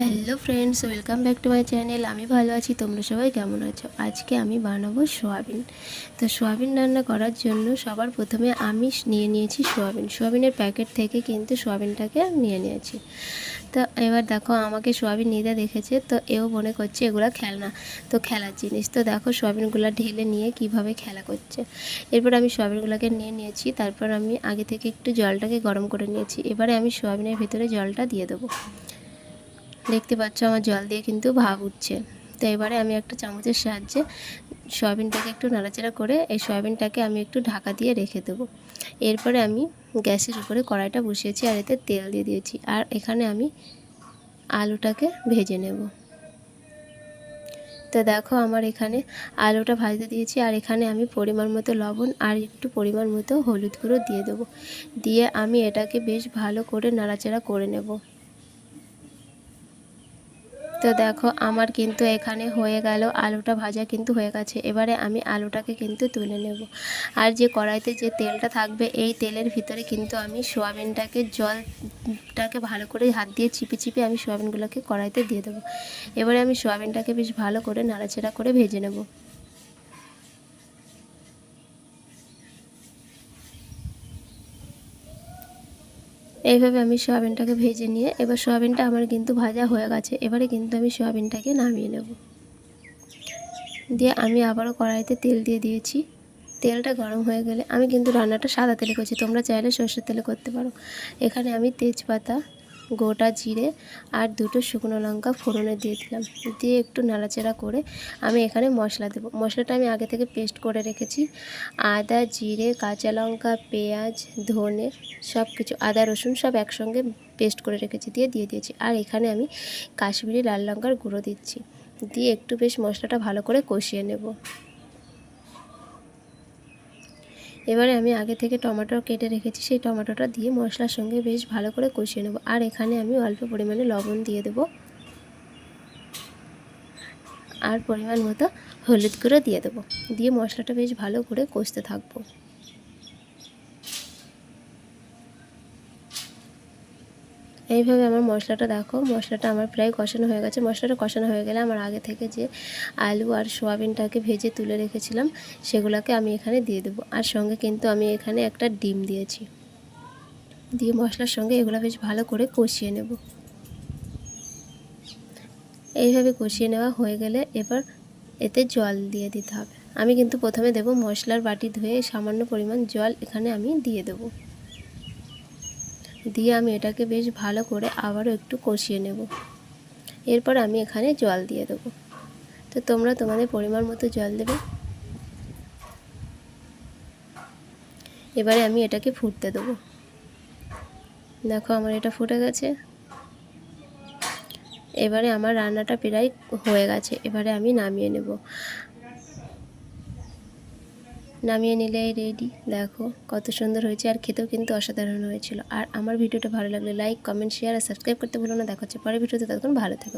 Hello friends, welcome back to my channel. আমি ভালো আছি, তোমরা সবাই কেমন আছো? আজকে আমি বানাবো সোয়াবিন। তো সোয়াবিন রান্না করার জন্য সবার প্রথমে আমি নিয়ে নিয়েছি সোয়াবিন। সোয়াবিনের প্যাকেট থেকে কিন্তু সোয়াবিনটাকে নিয়ে নিয়েছি। তো এবার দেখো, আমাকে সোয়াবিন নিতে দেখেছে, তো এও মনে করছে এগুলো খেলনা। তো খেলার জিনিস। তো দেখো, সোয়াবিনগুলো ঢেলে নিয়ে কীভাবে খেলা করছে। এরপর আমি সোয়াবিনগুলোকে নিয়ে নিয়েছি, তারপর আমি আগে থেকে একটু জলটাকে গরম করে নিয়েছি। এবারে আমি সোয়াবিনের ভিতরে জলটা দিয়ে দেবো। দেখতে পাচ্ছ আমার জল দিয়ে কিন্তু ভাব উঠছে। তো এবারে আমি একটা চামচের সাহায্যে সয়াবিনটাকে একটু নাড়াচাড়া করে এই সয়াবিনটাকে আমি একটু ঢাকা দিয়ে রেখে দেবো। এরপরে আমি গ্যাসের উপরে কড়াইটা বসিয়েছি আর এতে তেল দিয়ে দিয়েছি। আর এখানে আমি আলুটাকে ভেজে নেব। তো দেখো আমার এখানে আলুটা ভাজতে দিয়েছি আর এখানে আমি পরিমাণ মতো লবণ আর একটু পরিমাণ মতো হলুদ গুঁড়ো দিয়ে দেবো। দিয়ে আমি এটাকে বেশ ভালো করে নাড়াচাড়া করে নেব। তো দেখো, আমার কিন্তু এখানে হয়ে গেল, আলুটা ভাজা কিন্তু হয়ে গেছে। এবারে আমি আলুটাকে কিন্তু তুলে নেব। আর যে কড়াইতে যে তেলটা থাকবে, এই তেলের ভিতরে কিন্তু আমি সোয়াবিনটাকে, জলটাকে ভালো করে হাত দিয়ে চিপে চিপে আমি সোয়াবিনগুলোকে কড়াইতে দিয়ে দেবো। এবারে আমি সোয়াবিনটাকে বেশ ভালো করে নাড়াচাড়া করে ভেজে নেব। এইভাবে আমি সোয়াবিনটাকে ভেজে নিয়ে, এবার সোয়াবিনটা আমার কিন্তু ভাজা হয়ে গেছে। এবারে কিন্তু আমি সোয়াবিনটাকে নামিয়ে নেব। দিয়ে আমি আবারও কড়াইতে তেল দিয়ে দিয়েছি। তেলটা গরম হয়ে গেলে আমি কিন্তু রান্নাটা সাদা তেলে করছি, তোমরা চাইলে সর্ষের তেলে করতে পারো। এখানে আমি তেজপাতা গোটা জিরে আর দুটো শুকনো লঙ্কা ফোড়নে দিয়ে দিলাম। দিয়ে একটু নাড়াচাড়া করে আমি এখানে মশলা দেবো। মশলাটা আমি আগে থেকে পেস্ট করে রেখেছি। আদা, জিরে, কাঁচা লঙ্কা, পেঁয়াজ, ধনে সব কিছু আদা, রসুন সব একসঙ্গে পেস্ট করে রেখেছি দিয়ে দিয়ে দিয়েছি। আর এখানে আমি কাশ্মীরি লাল লঙ্কার গুঁড়ো দিচ্ছি। দিয়ে একটু বেশ মশলাটা ভালো করে কষিয়ে নেব। এবারে আমি আগে থেকে টমেটো কেটে রেখেছি, সেই টমেটোটা দিয়ে মশলার সঙ্গে বেশ ভালো করে কষিয়ে নেব। আর এখানে আমি অল্প পরিমাণে লবণ দিয়ে দেব। আর পরিমাণ মতো হলুদ গুঁড়ো দিয়ে দেবো। দিয়ে মশলাটা বেশ ভালো করে কষতে থাকব। এইভাবে আমার মশলাটা দেখো, মশলাটা আমার প্রায় কষানো হয়ে গেছে। মশলাটা কষানো হয়ে গেলে আমার আগে থেকে যে আলু আর সোয়াবিনটাকে ভেজে তুলে রেখেছিলাম, সেগুলোকে আমি এখানে দিয়ে দেবো। আর সঙ্গে কিন্তু আমি এখানে একটা ডিম দিয়েছি। দিয়ে মশলার সঙ্গে এগুলো বেশ ভালো করে কষিয়ে নেব। এইভাবে কষিয়ে নেওয়া হয়ে গেলে এবার এতে জল দিয়ে দিতে হবে। আমি কিন্তু প্রথমে দেব মশলার বাটি ধুয়ে সামান্য পরিমাণ জল এখানে আমি দিয়ে দেবো। দিয়ে আমি এটাকে বেশ ভালো করে আবারও একটু কষিয়ে নেব। এরপর আমি এখানে জল দিয়ে দেবো। তো তোমরা তোমাদের পরিমাণ মতো জল দেবে। এবারে আমি এটাকে ফুটতে দেবো। দেখো আমার এটা ফুটে গেছে। এবারে আমার রান্নাটা প্রায় হয়ে গেছে। এবারে আমি নামিয়ে নেব। নামিয়ে নিলে রেডি দেখো, কত সুন্দর হয়েছে আর খেতেও কিন্তু অসাধারণ হয়েছিল। আর আমার ভিডিওটা ভালো লাগলে লাইক কমেন্ট শেয়ার আর সাবস্ক্রাইব করতে ভুলো না। দেখা হচ্ছে পরের ভিডিওতে তখন ভালো থেকো।